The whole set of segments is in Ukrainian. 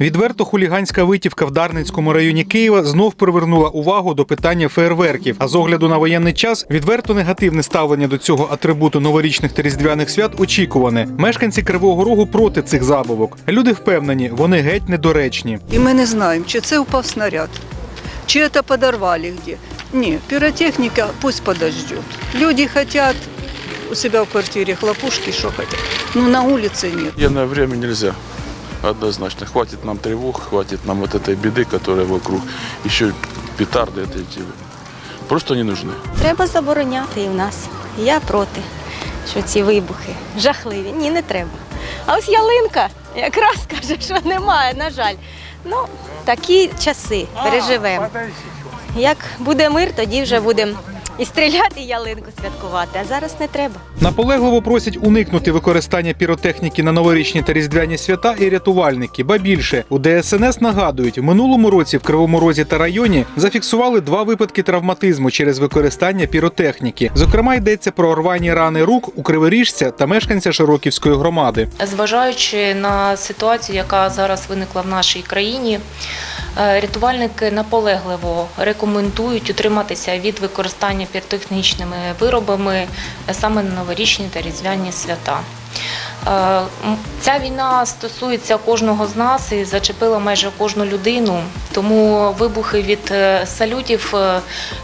Відверто хуліганська витівка в Дарницькому районі Києва знов привернула увагу до питання фейерверків. А з огляду на воєнний час відверто негативне ставлення до цього атрибуту новорічних та різдвяних свят очікуване. Мешканці Кривого Рогу проти цих забавок. Люди впевнені, вони геть недоречні. І ми не знаємо, чи це упав снаряд, чи це подорвали где. Ні, піротехніка пусть подождет. Люди хотят у себя в квартире хлопушки, что хотят. Но на улице нет. Военное время нельзя. Однозначно. Хватит нам тревог, хватит нам вот этой беды, которая вокруг. Еще петарды это эти. Просто не нужны. Треба забороняти і в нас. Я проти, що ці вибухи жахливі. Ні, не треба. А ось ялинка якраз каже, що немає, на жаль. Ну, такі часи переживемо. Як буде мир, тоді вже будемо і стріляти, і ялинку святкувати. А зараз не треба. Наполегливо просять уникнути використання піротехніки на новорічні та різдвяні свята і рятувальники. Ба більше у ДСНС нагадують, в минулому році в Кривому Розі та районі зафіксували два випадки травматизму через використання піротехніки. Зокрема, йдеться про рвані рани рук у криворіжця та мешканця Широківської громади. Зважаючи на ситуацію, яка зараз виникла в нашій країні, рятувальники наполегливо рекомендують утриматися від використання піротехнічними виробами е, саме на новорічні та різдвяні свята. Е, Ця війна стосується кожного з нас і зачепила майже кожну людину. Тому вибухи від е, салютів, е,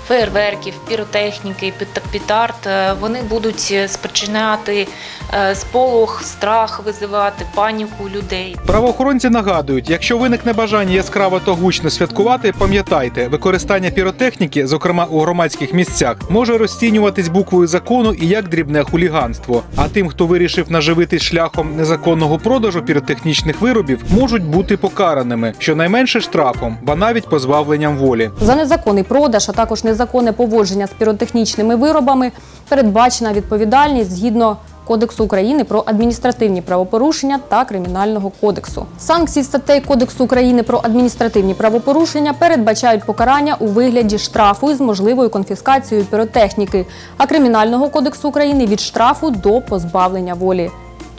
фейерверків, піротехніки, петард е, вони будуть спричиняти е, сполох, страх визивати, паніку людей. Правоохоронці нагадують, якщо виникне бажання яскраво та гучно святкувати, пам'ятайте, використання піротехніки, зокрема у громадських місцях, може розцінюватись буквою закону і як дрібне хуліганство. А тим, хто вирішив наживитись шляхом незаконного продажу піротехнічних виробів, можуть бути покараними, щонайменше штрафом, ба навіть позбавленням волі. За незаконний продаж, а також незаконне поводження з піротехнічними виробами передбачена відповідальність згідно Кодексу України про адміністративні правопорушення та Кримінального кодексу. Санкції статей Кодексу України про адміністративні правопорушення передбачають покарання у вигляді штрафу із можливою конфіскацією піротехніки, а Кримінального кодексу України від штрафу до позбавлення волі.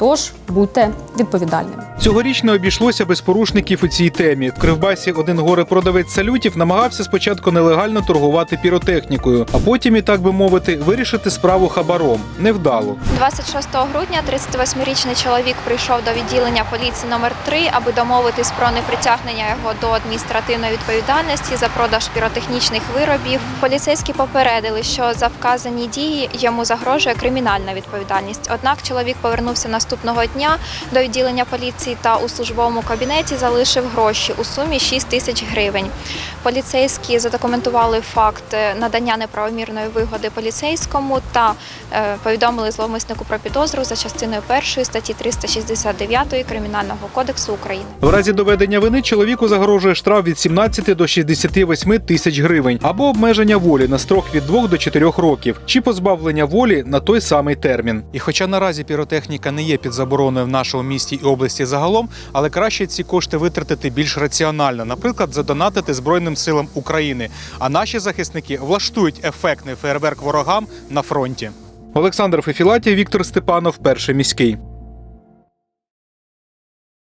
Тож будьте відповідальними. Цьогоріч не обійшлося без порушників у цій темі. В Кривбасі один горе-продавець салютів намагався спочатку нелегально торгувати піротехнікою, а потім, і так би мовити, вирішити справу хабаром. Невдало. 26 грудня 38-річний чоловік прийшов до відділення поліції номер 3 аби домовитись про непритягнення його до адміністративної відповідальності за продаж піротехнічних виробів. Поліцейські попередили, що за вказані дії йому загрожує кримінальна відповідальність. Однак чоловік повернувся наступного дня до відділення поліції та у службовому кабінеті залишив гроші у сумі 6 тисяч гривень. Поліцейські задокументували факт е, надання неправомірної вигоди поліцейському та е, повідомили зловмиснику про підозру за частиною першої статті 369 Кримінального кодексу України. В разі доведення вини чоловіку загрожує штраф від 17 до 68 тисяч гривень або обмеження волі на строк від 2 до 4 років, чи позбавлення волі на той самий термін. І хоча наразі піротехніка не є під забороною в нашому місті і області загалом, але краще ці кошти витратити більш раціонально, наприклад, задонатити Збройним силам України. А наші захисники влаштують ефектний фейерверк ворогам на фронті. Олександр Фефілатів, Віктор Степанов, перший міський.